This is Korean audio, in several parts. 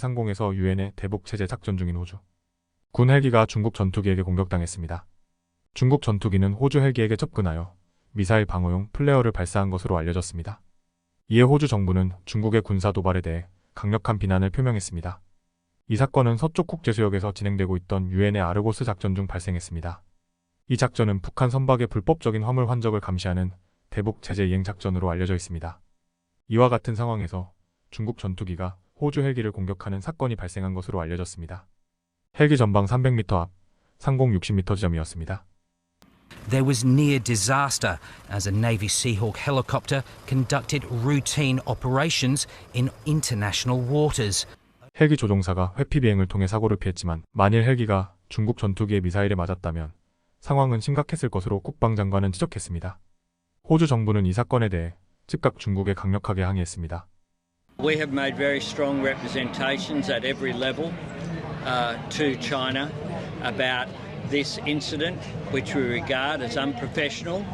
상공에서 유엔의 대북 체제 작전 중인 호주. 군 헬기가 중국 전투기에게 공격당했습니다. 중국 전투기는 호주 헬기에게 접근하여 미사일 방어용 플레어를 발사한 것으로 알려졌습니다. 이에 호주 정부는 중국의 군사 도발에 대해 강력한 비난을 표명했습니다. 이 사건은 서쪽 국제수역에서 진행되고 있던 유엔의 아르고스 작전 중 발생했습니다. 이 작전은 북한 선박의 불법적인 화물 환적을 감시하는 대북 제재 이행 작전으로 알려져 있습니다. 이와 같은 상황에서 중국 전투기가 호주 헬기를 공격하는 사건이 발생한 것으로 알려졌습니다. 헬기 전방 300m 앞 상공 60m 지점이었습니다. There was near disaster as a Navy Seahawk helicopter conducted routine operations in international waters. 헬기 조종사가 회피 비행을 통해 사고를 피했지만 만일 헬기가 중국 전투기의 미사일에 맞았다면 상황은 심각했을 것으로 국방장관은 지적했습니다. 호주 정부는 이 사건에 대해 즉각 중국에 강력하게 항의했습니다. We have made very strong representations at every level uh, to China about this incident, which we regard as unprofessional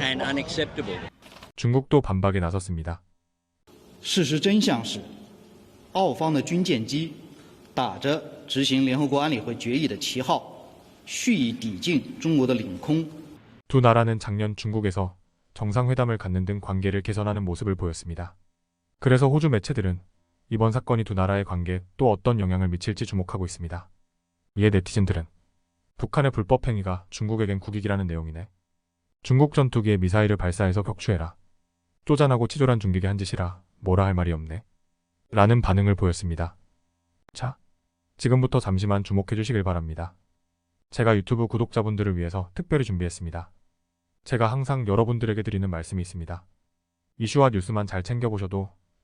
and unacceptable. 중국도 반박에 나섰습니다. 事实真相是，澳方的军舰机打着执行联合国安理会决议的旗号，蓄意抵近中国的领空， 두 나라는 작년 중국에서 정상회담을 갖는 등 관계를 개선하는 모습을 보였습니다. 그래서 호주 매체들은 이번 사건이 두 나라의 관계에 또 어떤 영향을 미칠지 주목하고 있습니다. 이에 네티즌들은 북한의 불법 행위가 중국에겐 국익이라는 내용이네. 중국 전투기에 미사일을 발사해서 격추해라. 쪼잔하고 치졸한 중국의 한 짓이라 뭐라 할 말이 없네. 라는 반응을 보였습니다. 자, 지금부터 잠시만 주목해 주시길 바랍니다. 제가 유튜브 구독자분들을 위해서 특별히 준비했습니다. 제가 항상 여러분들에게 드리는 말씀이 있습니다. 이슈와 뉴스만 잘 챙겨보셔도